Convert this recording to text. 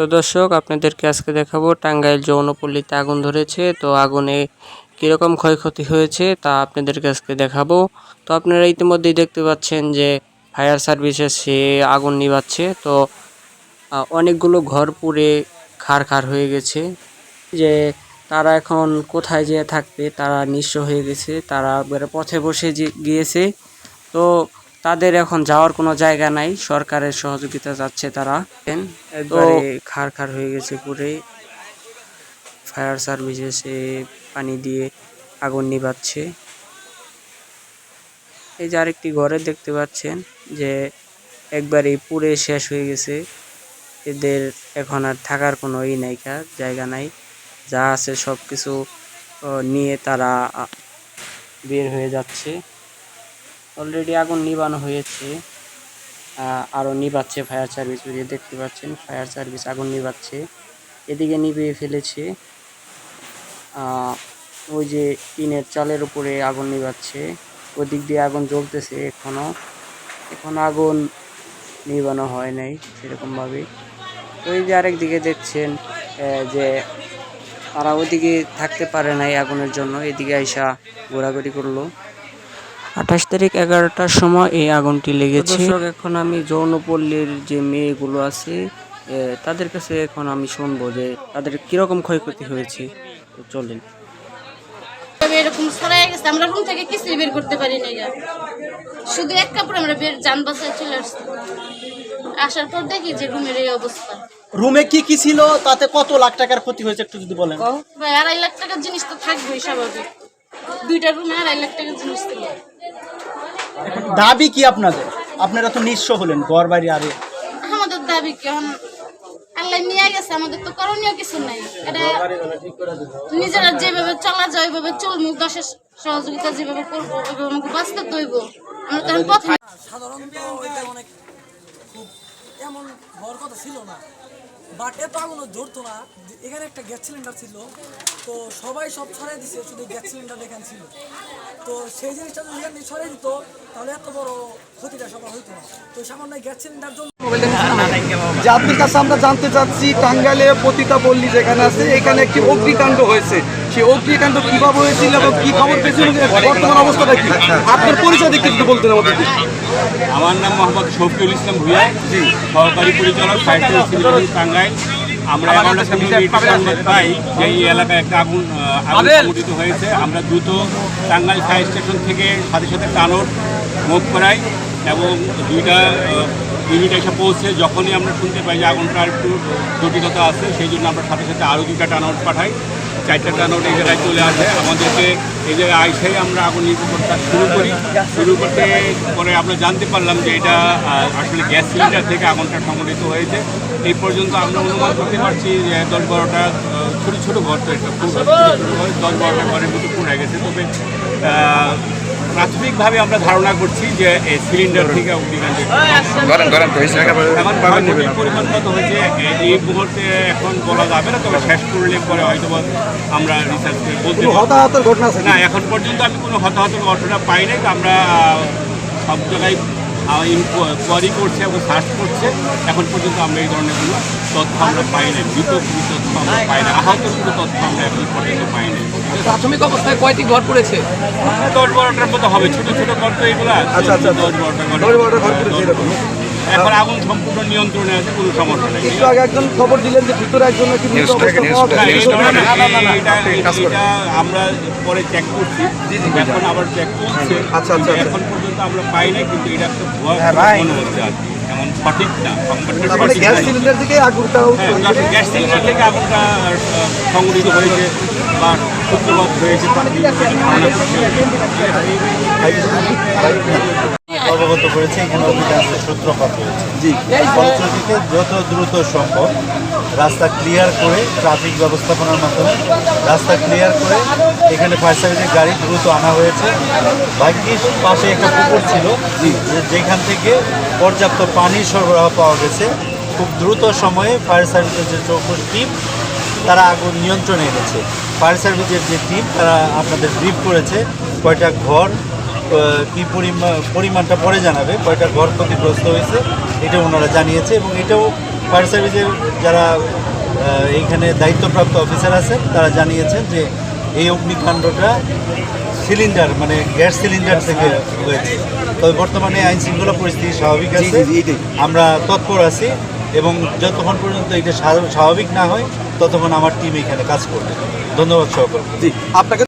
তো দর্শক, আপনাদেরকে আজকে দেখাবো টাঙ্গাইল যৌনপল্লীতে আগুন ধরেছে। তো আগুনে কীরকম ক্ষয়ক্ষতি হয়েছে তা আপনাদেরকে আজকে দেখাবো। তো আপনারা ইতিমধ্যেই দেখতে পাচ্ছেন যে ফায়ার সার্ভিসে সে আগুন নিভাচ্ছে। তো অনেকগুলো ঘর পুড়ে খার খার হয়ে গেছে। যে তারা এখন কোথায় যেয়ে থাকবে, তারা নিঃস্ব হয়ে গেছে, তারা পথে বসে গিয়েছে। তো তাদের এখন যাওয়ার কোনো জায়গা নাই। সরকারের সহযোগিতা যাচ্ছে তারা। একবারে খার খার হয়ে গেছে পুরে। ফায়ার সার্ভিস এসে পানি দিয়ে আগুন নিভাচ্ছে। এই যে আরেকটি ঘরে দেখতে পাচ্ছেন যে একবারে পুরে শেষ হয়ে গেছে। এদের এখন আর থাকার কোনো ই নাই জায়গা নাই। যা আছে সব কিছু নিয়ে তারা বের হয়ে যাচ্ছে। অলরেডি আগুন নিবানো হয়েছে। আহ, আরও নিবাচ্ছে ফায়ার সার্ভিস ওই দেখতে পাচ্ছেন ফায়ার সার্ভিস আগুন নিবাচ্ছে। এদিকে নিভিয়ে ফেলেছে। ওই যে টিনের চালের উপরে আগুন নিবাচ্ছে। ওদিক দিয়ে আগুন জ্বলতেছে এখনও। এখন আগুন নিবানো হয় নাই সেরকম ভাবে তো এই যে আরেক দিকে দেখছেন যে তারা ওইদিকে থাকতে পারে নাই আগুনের জন্য। এদিকে আইসা ঘোরাঘুরি করল। আঠাশ তারিখ এগারোটার সময় এই আগুনটি লেগেছে। এখন আমি যৌনপল্লীর যে মেয়েগুলো আছে তাদের কাছে এখন আমি শুনব যে তাদের কীরকম ক্ষয়ক্ষতি হয়েছে। চলেন। তবে এরকম ছড়াই গেছে আমরা রুম থেকে কিছুই বের করতে পারি না শুধু এক কাপড় আমরা বের যান বাসায় চলে আসছি। আসার পর দেখি যে রুমের এই অবস্থা। রুমে কি কি ছিল? তাতে কত লাখ টাকার ক্ষতি হয়েছে একটু যদি বলেন। ভাই আড়াই লাখ টাকার জিনিস তো থাকবেই স্বাভাবিক। দুইটা রুমে আড়াই লাখ টাকার জিনিস ছিল। দাবি কি আপনাদের? আপনারা তো নিঃস্ব হলেন ঘর বাড়ি আরে। আমাদের দাবি কেমন আল্লাহ নিয়ে গেছে আমাদের তো করণীয় কিছু নাই। এটা নিজেরা যেভাবে চলা যায় ওইভাবে চলমু দশের সহযোগিতা যেভাবে করব ওইভাবে আমাকে বাঁচতে দইব আমরা তখন পথে সাধারণত অনেক খুব এমন হওয়ার কথা ছিল না। বাট এত আগুনও ধরতো না। এখানে একটা গ্যাস সিলিন্ডার ছিল। তো সবাই সব ছড়াই দিছে, শুধু গ্যাস সিলিন্ডার এখানে ছিল। তো সেই জিনিসটা যদি এখানে ছড়াই দিত, তাহলে এত বড় ক্ষতিটা সবার হইতো না। তো সামান্য গ্যাস সিলিন্ডার জন্য যে আপনার কাছে আমরা জানতে চাচ্ছি টাঙ্গাইলে পতিতা পল্লী যেখানে আছে এখানে একটি অগ্নিকাণ্ড হয়েছে। সেই অগ্নিকাণ্ড কীভাবে হয়েছিল এবং কি খবর পেয়েছিল? বর্তমান অবস্থাটা কি? আপনার পরিচয় দেখতে একটু বলতেন আমাদেরকে। আমার নাম মোহাম্মদ শফিউল ইসলাম ভুইয়া সহকারী পরিচালক টাঙ্গাইল। আমরা এগারোটা সময় সংবাদ পাই যে এই এলাকায় একটা আগুন আগুন সংঘটিত হয়েছে। আমরা দ্রুত টাঙ্গাইল ফায়ার স্টেশন থেকে সাথে সাথে টানোর মুখ করাই। এবং দুইটা ইউনিট এসে পৌঁছে যখনই আমরা শুনতে পাই যে আগুনটা একটু জটিলতা আছে, সেই জন্য আমরা সাথে সাথে আরও দুইটা টানআউট পাঠাই। চারটা টানআউট এই জায়গায় চলে আসে। আমাদেরকে এই জায়গায় আইসাই আমরা আগুন নির্বাপন কাজ শুরু করি। শুরু করতে পরে আমরা জানতে পারলাম যে এটা আসলে গ্যাস সিলিন্ডার থেকে আগুনটা সংঘটিত হয়েছে। এই পর্যন্ত আমরা অনুমান করতে পারছি যে দশ বারোটা ছোটো ছোটো ঘর তো ঘর, দশ বারোটা ঘরের মতো পুড়ে গেছে। তবে প্রাথমিকভাবে আমরা ধারণা করছি যে এই সিলিন্ডার থেকে অগ্নিকাণ্ড পরিমাণ কত হয়েছে। এই মুহূর্তে এখন বলা যাবে না তবে শেষ করলে পরে হয়তো আমরা রিসার্চ করে বলতে হতাহতের ঘটনা না এখন পর্যন্ত আমি কোনো হতাহত ঘটনা পাই নাই আমরা সব জায়গায় কোয়ারি করছে এবং সার্চ করছে এখন পর্যন্ত আমরা এই ধরনের কোনো তথ্য আমরা পাই নাই। মৃত কোনো তথ্য আমরা পাই না আহত কোনো তথ্য আমরা এখন পর্যন্ত পাই নাই। প্রাথমিক অবস্থায় কয়টি ঘর পড়েছে? দশ বারোটার মতো হবে। ছোট ছোট ঘর তো এগুলো। আচ্ছা, আচ্ছা, আচ্ছা। দশ বারোটা ঘর। দশ বারোটা ঘর পড়েছে এরকম। এখন আগুন সম্পূর্ণ নিয়ন্ত্রণে আছে কোনো সমস্যা নেই। একটু আগে একজন খবর দিলেন যে ভিতরে একজন নাকি আমরা পরে চেক করছি। এখন আবার চেক করছে। আচ্ছা, আচ্ছা, আচ্ছা। এখন পর্যন্ত আমরা পাই নাই কিন্তু এটা একটা মনে হচ্ছে আর কি। এমন সঠিক না মানে সঠিক গ্যাস সিলিন্ডার থেকে আগুনটা হ্যাঁ, গ্যাস- সিলিন্ডার থেকে আগুনটা আহ, হয়েছে বা সূত্রপাত হয়েছে। অবগত করেছে এখানে অভিযানের সূত্রপাত হয়েছে। জি। ফলশ্রুতিতে যত দ্রুত সম্ভব রাস্তা ক্লিয়ার করে ট্রাফিক ব্যবস্থাপনার মাধ্যমে রাস্তা ক্লিয়ার করে এখানে ফায়ার সার্ভিসের গাড়ি দ্রুত আনা হয়েছে। ভাগ্যিস পাশে একটা পুকুর ছিল যেখান থেকে পর্যাপ্ত পানির সরবরাহ পাওয়া গেছে। খুব দ্রুত সময়ে ফায়ার সার্ভিসের যে চৌকস টিম তারা আগুন নিয়ন্ত্রণে এনেছে। ফায়ার সার্ভিসের যে টিম তারা আপনাদের ব্রিফ করেছে কয়টা ঘর কি পরিমাণ পরিমাণটা পরে জানাবে কয়টা ঘর ক্ষতিগ্রস্ত হয়েছে এটা ওনারা জানিয়েছে এবং এটাও ফায়ার সার্ভিসের যারা এইখানে দায়িত্বপ্রাপ্ত অফিসার আছেন তারা জানিয়েছেন যে এই অগ্নিকাণ্ডটা সিলিন্ডার মানে গ্যাস সিলিন্ডার থেকে হয়েছে। তবে বর্তমানে আইন শৃঙ্খলা পরিস্থিতি স্বাভাবিক আছে আমরা তৎপর আছি এবং যতক্ষণ পর্যন্ত এটা স্বাভাবিক না হয় ততক্ষণ আমার টিম এখানে কাজ করবে। ধন্যবাদ সকলকে জি আপনাকে